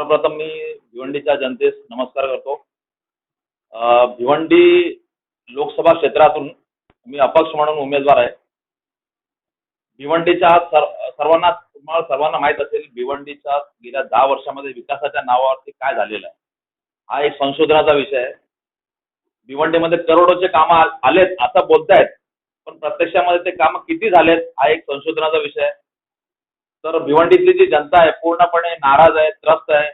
सर्वप्रथम मी भिवंडीच्या जनतेस नमस्कार करतो. भिवंडी लोकसभा क्षेत्रातून मी अपक्ष म्हणून उमेदवार आहे. भिवंडीच्या सर्वांना तुम्हाला सर्वांना माहीत असेल भिवंडीच्या गेल्या दहा वर्षामध्ये विकासाच्या नावावरती काय झालेलं आहे? हा एक संशोधनाचा विषय आहे. भिवंडीमध्ये करोडोचे कामं आलेत असं बोलतायत पण प्रत्यक्षामध्ये ते कामं किती झालेत हा एक संशोधनाचा विषय आहे. तर भिवंडीतली जी जनता आहे पूर्णपणे नाराज आहे त्रस्त आहे.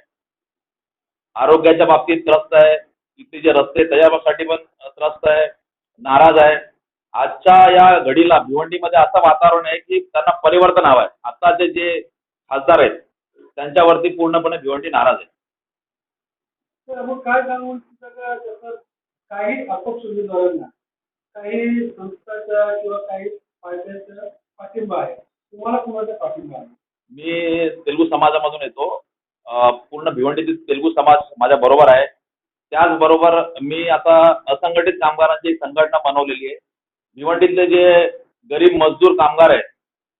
आरोग्याच्या बाबतीत त्रस्त आहे. इथे जे रस्ते त्याच्यासाठी पण त्रस्त आहे नाराज आहे. आजच्या या घडीला भिवंडीमध्ये असं वातावरण आहे की त्यांना परिवर्तन हवं आहे. आताचे जे खासदार आहेत त्यांच्यावरती पूर्णपणे भिवंडी नाराज आहे. काय काही अपक्ष उमेदवारांना काही संस्थाचा किंवा काही पार्ट्यांचा पाठिंबा आहे. तुम्हाला कुणाचा पाठिंबा मी तेलुगू समाजामधून येतो. पूर्ण भिवंडीतील तेलुगू समाज माझ्या बरोबर आहे. त्याचबरोबर मी आता असंघटित कामगारांची संघटना बनवलेली आहे. भिवंडीतले जे गरीब मजदूर कामगार आहेत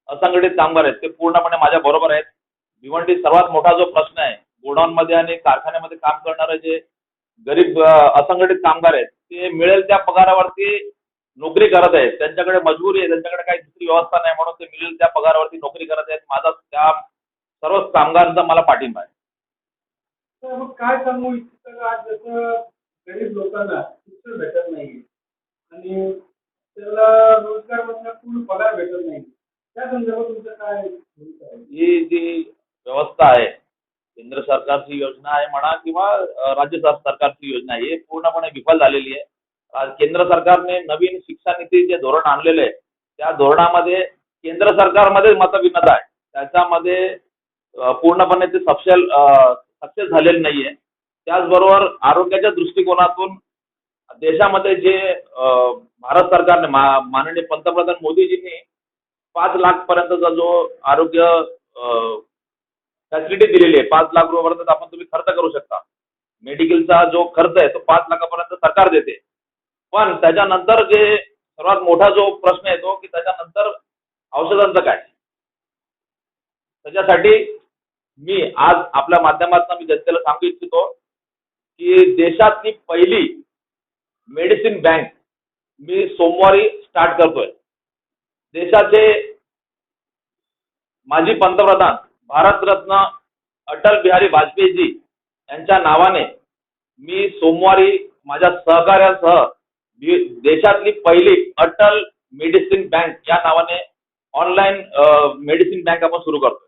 असंघटित कामगार आहेत ते पूर्णपणे माझ्या बरोबर आहेत. भिवंडीत सर्वात मोठा जो प्रश्न आहे गोडाऊनमध्ये आणि कारखान्यामध्ये काम करणारे जे गरीब असंघटित कामगार आहेत ते मिळेल त्या पगारावरती नोकरी करत आहेत. त्यांच्याकडे मजबुरी आहे. त्यांच्याकडे काही दुसरी व्यवस्था नाही. म्हणून ते मिळेल त्या पगारावरती नोकरी करत आहेत. माझा त्या सर्व कामगारांचा मला पाठिंबा आहे. काय सांगू इच्छिता आज जसं गरीब लोकांना शिक्षण भेटत नाही आणि त्याला रोजगार मधला पूर्ण पगार भेटत नाही. त्या संदर्भात तुमचं काय ही जी व्यवस्था आहे केंद्र सरकारची योजना आहे म्हणा किंवा राज्य सर- सरकारची योजना आहे ही पूर्णपणे विफल झालेली आहे. केंद्र सरकारने नवीन शिक्षा नीती जे धोरण आणलेले आहे. त्या धोरणामध्ये केंद्र सरकारमध्ये मतभिन्नता आहे. त्याच्यामध्ये पूर्णपणे ते सपशेल सक्सेस झालेले नाहीये. त्याचबरोबर आरोग्याच्या दृष्टिकोनातून देशामध्ये जे भारत सरकारने माननीय पंतप्रधान मोदीजींनी पाच लाख पर्यंतचा जो आरोग्य फॅसिलिटी दिलेली आहे पाच लाख रुपयापर्यंत आपण तुम्ही खर्च करू शकता. मेडिकलचा जो खर्च आहे तो पाच लाखापर्यंत सरकार देते. पण त्याच्यानंतर जे सर्वात मोठा जो प्रश्न येतो की त्याच्यानंतर औषधांचं काय? त्याच्यासाठी मी आज आपल्या माध्यमातून मी जनतेला सांगू इच्छितो की देशातली पहिली मेडिसिन बँक मी सोमवारी स्टार्ट करतोय. देशाचे माजी पंतप्रधान भारतरत्न अटल बिहारी वाजपेयीजी यांच्या नावाने मी सोमवारी माझ्या सहकार्यासह देशातली पहिली अटल मेडिसिन बँक या नावाने ऑनलाईन मेडिसिन बँक आपण सुरू करतो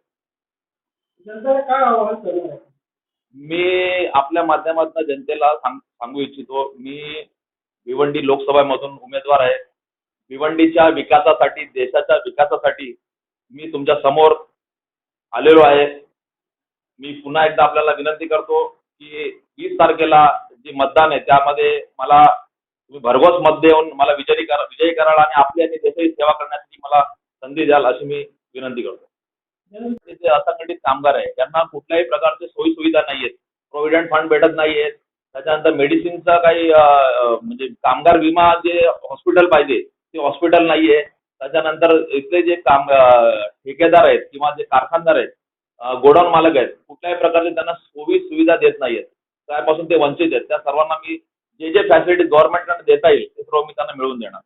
जनतेला काय आव्हान करणार आहे? मी आपल्या माध्यमातून जनतेला सांग सांगू इच्छितो मी भिवंडी लोकसभेमधून उमेदवार आहे. भिवंडीच्या विकासासाठी देशाच्या विकासासाठी मी तुमच्यासमोर आलेलो आहे. मी पुन्हा एकदा आपल्याला विनंती करतो की वीस तारखेला जे मतदान आहे त्यामध्ये मला तुम्ही भरघोस मत देऊन मला विजयी करा विजयी कराल आणि आपली आणि देशाची सेवा करण्यासाठी मला संधी द्याल अशी मी विनंती करतो. जे असंघटित कामगार आहे त्यांना कुठल्याही प्रकारचे सोयी सुविधा नाहीयेत. प्रोव्हिडंट फंड भेटत नाहीयेत. त्याच्यानंतर मेडिसिनचा काही म्हणजे कामगार विमा जे हॉस्पिटल पाहिजे ते हॉस्पिटल नाहीये. त्याच्यानंतर इथले जे काम ठेकेदार आहेत किंवा जे कारखानदार आहेत गोडाऊन मालक आहेत कुठल्याही प्रकारचे त्यांना सोयी सुविधा देत नाही आहेत त्यापासून ते वंचित आहेत. त्या सर्वांना मी जे जे फॅसिलिटी गव्हर्नमेंटकडे देता येईल ते सर्व मी त्यांना मिळवून देणार.